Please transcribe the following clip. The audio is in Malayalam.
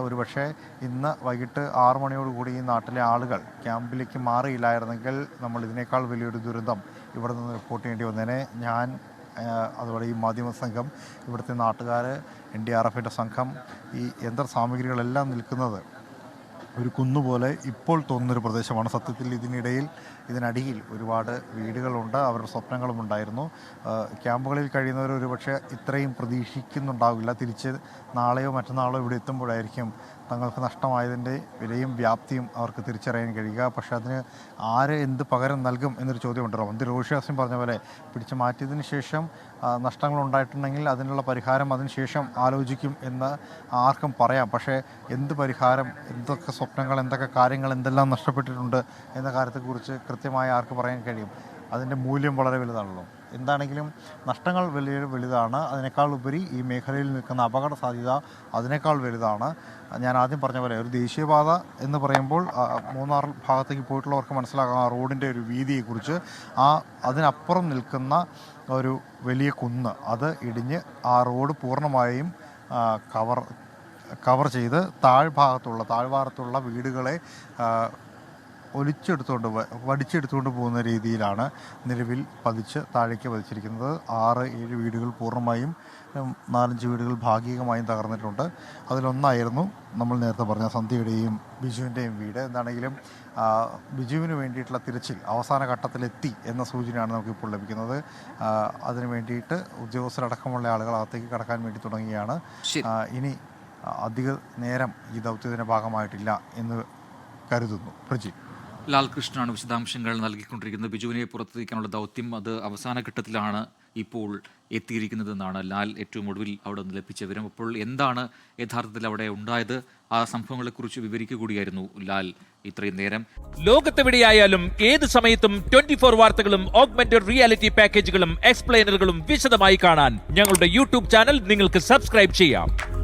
ഒരുപക്ഷെ ഇന്ന് വൈകിട്ട് ആറു മണിയോടുകൂടി ഈ നാട്ടിലെ ആളുകൾ ക്യാമ്പിലേക്ക് മാറിയില്ലായിരുന്നെങ്കിൽ നമ്മൾ ഇതിനേക്കാൾ വലിയൊരു ദുരന്തം ഇവിടെ നിന്ന് റിപ്പോർട്ട് ചെയ്യേണ്ടി വന്നേനെ. ഞാൻ അതുപോലെ ഈ മാധ്യമ സംഘം ഇവിടുത്തെ നാട്ടുകാർ എൻ ഡി ആർ എഫിന്റെ സംഘം ഈ യന്ത്ര സാമഗ്രികളെല്ലാം നിൽക്കുന്നത് ഒരു കുന്നുപോലെ ഇപ്പോൾ തോന്നുന്നൊരു പ്രദേശമാണ്. സത്യത്തിൽ ഇതിനിടയിൽ ഇതിനടിയിൽ ഒരുപാട് വീടുകളുണ്ട്. അവരുടെ സ്വപ്നങ്ങളും ഉണ്ടായിരുന്നു. ക്യാമ്പുകളിൽ കഴിയുന്നവർ ഒരുപക്ഷെ ഇത്രയും പ്രതീക്ഷിക്കുന്നുണ്ടാവില്ല. തിരിച്ച് നാളെയോ മറ്റന്നാളോ ഇവിടെ എത്തുമ്പോഴായിരിക്കും തങ്ങൾക്ക് നഷ്ടമായതിന്റെ വിലയും വ്യാപ്തിയും അവർക്ക് തിരിച്ചറിയാൻ കഴിയുക. പക്ഷേ അതിന് ആര് എന്ത് പകരം നൽകും എന്നൊരു ചോദ്യമുണ്ടല്ലോ മന്ത്രി റോഷിയാസിൻ പറഞ്ഞ പോലെ പിടിച്ചു മാറ്റിയതിന് ശേഷം നഷ്ടങ്ങൾ ഉണ്ടായിട്ടുണ്ടെങ്കിൽ അതിനുള്ള പരിഹാരം അതിനുശേഷം ആലോചിക്കും എന്ന് ആർക്കും പറയാം. പക്ഷേ എന്ത് പരിഹാരം എന്തൊക്കെ സ്വപ്നങ്ങൾ എന്തൊക്കെ കാര്യങ്ങൾ എന്തെല്ലാം നഷ്ടപ്പെട്ടിട്ടുണ്ട് എന്ന കാര്യത്തെക്കുറിച്ച് കൃത്യമായി ആർക്ക് പറയാൻ കഴിയും? അതിന്റെ മൂല്യം വളരെ വലുതാണല്ലോ. എന്താണെങ്കിലും നഷ്ടങ്ങൾ വലിയ വലുതാണ്. അതിനേക്കാൾ ഉപരി ഈ മേഖലയിൽ നിൽക്കുന്ന അപകട സാധ്യത അതിനേക്കാൾ വലുതാണ്. ഞാൻ ആദ്യം പറഞ്ഞ പോലെ ഒരു ദേശീയപാത എന്ന് പറയുമ്പോൾ മൂന്നാർ ഭാഗത്തേക്ക് പോയിട്ടുള്ളവർക്ക് മനസ്സിലാക്കാം ആ റോഡിന്റെ ഒരു വീതിയെക്കുറിച്ച്. ആ അതിനപ്പുറം നിൽക്കുന്ന ഒരു വലിയ കുന്ന് അത് ഇടിഞ്ഞ് ആ റോഡ് പൂർണമായും കവർ കവർ ചെയ്ത് താഴ്ഭാഗത്തുള്ള താഴ്ഭാഗത്തുള്ള വീടുകളെ ഒലിച്ചെടുത്തുകൊണ്ട് വടിച്ചെടുത്തുകൊണ്ട് പോകുന്ന രീതിയിലാണ് നിലവിൽ പതിച്ച് താഴേക്ക് പതിച്ചിരിക്കുന്നത്. ആറ് ഏഴ് വീടുകൾ പൂർണമായും നാലഞ്ച് വീടുകൾ ഭാഗികമായും തകർന്നിട്ടുണ്ട്. അതിലൊന്നായിരുന്നു നമ്മൾ നേരത്തെ പറഞ്ഞ സന്ധ്യയുടെയും ബിജുവിന്റെയും വീട്. എന്താണെങ്കിലും ബിജുവിന് വേണ്ടിയിട്ടുള്ള തിരച്ചിൽ അവസാന ഘട്ടത്തിലെത്തി എന്ന സൂചനയാണ് നമുക്കിപ്പോൾ ലഭിക്കുന്നത്. അതിന് വേണ്ടിയിട്ട് ഉദ്യോഗസ്ഥരടക്കമുള്ള ആളുകൾ അകത്തേക്ക് കടക്കാൻ വേണ്ടി തുടങ്ങിയാണ് ഇനി അധിക നേരം ഈ ദൗത്യത്തിന്റെ ഭാഗമായിട്ടില്ല എന്ന് കരുതുന്നു. പ്രജി ലാൽകൃഷ്ണനാണ് വിശദാംശങ്ങൾ നൽകിക്കൊണ്ടിരിക്കുന്നത്. ബിജുവിനെ പുറത്തേക്കാനുള്ള ദൗത്യം അത് അവസാന ഘട്ടത്തിലാണ് ഇപ്പോൾ എത്തിയിരിക്കുന്നതെന്നാണ്. ലാൽ ഏറ്റവും ഒടുവിൽ അവിടെ നിന്ന് ലഭിച്ച വിവരം. അപ്പോൾ എന്താണ് യഥാർത്ഥത്തിൽ അവിടെ ഉണ്ടായത്? ആ സംഭവങ്ങളെക്കുറിച്ച് വിവരിക്കുക കൂടിയായിരുന്നു ലാൽ ഇത്രയും നേരം. ലോകത്തെവിടെയായാലും ഏത് സമയത്തും ട്വന്റി ഫോർ വാർത്തകളും ഓഗ്മെന്റഡ് റിയാലിറ്റി പാക്കേജുകളും എക്സ്പ്ലെയിനറുകളും വിശദമായി കാണാൻ ഞങ്ങളുടെ യൂട്യൂബ് ചാനൽ നിങ്ങൾക്ക് സബ്സ്ക്രൈബ് ചെയ്യാം.